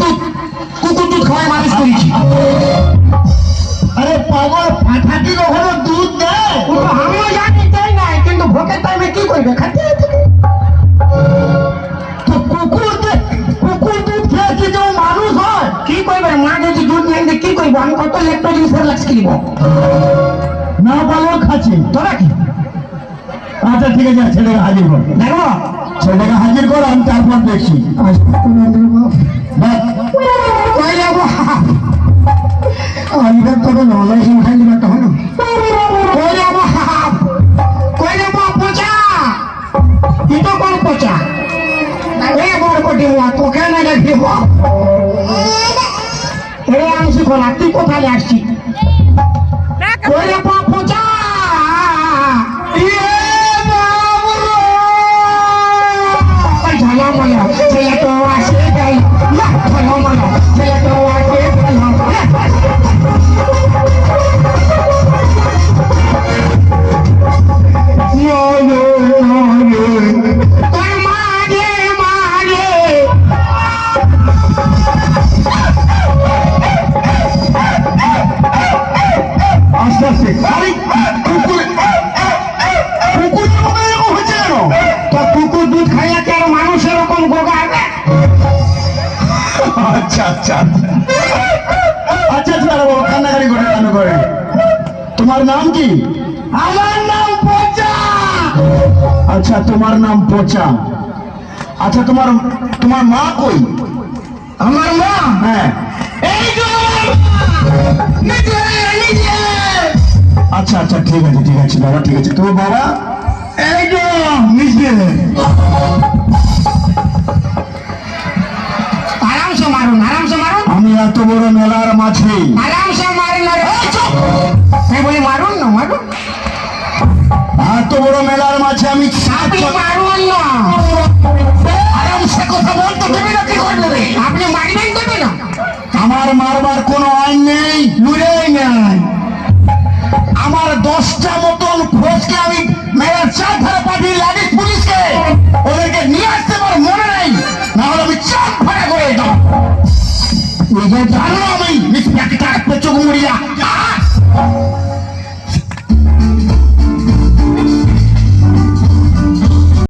দুধ কুকুর দুধ খাওয়াই মানুষ করেছি। আরে পাগল পাঠাটি কখনো দুধ দেয়? আমিও জানি তাই নাই কিন্তু ভোটের টাইমে কি করবে? খাতে কি হয়? কি কি আমি কত কিনব না পালেও খাচ্ছি। তোরা কি। আচ্ছা ঠিক আছে ছেলেকে হাজির কর দেখো ছেলেকে হাজির কর, আমি তারপর দেখছি। পচা? তোকে না দেখিব এ, আমি তুই কোথায় আসছি me la me la toa, no, me আচ্ছা আচ্ছা। আচ্ছা আচ্ছা বাবা কান্নাকারি করে কান্না করে। তোমার নাম কি? আমার নাম পচা আচ্ছা তোমার নাম পচা আচ্ছা তোমার তোমার মা কই? আমার মা? হ্যাঁ। এই। নিজে নিজে। আচ্ছা আচ্ছা ঠিক আছে ঠিক আছে বাবা ঠিক আছে। তোমার বাবা? এই তো মিশবে এত বড় মেলার মাঝে। মারুন না মারুন। এত বড় মেলার মাঝে আমি মারুন না। কথা বলতে দেবে না কি করবে আপনি মারবেন দেবে না? আমার মারবার কোনো আইন নেই লুড়েই নাই। আমার দশটা মতন وجد أرامي مثلك تعبت غوريا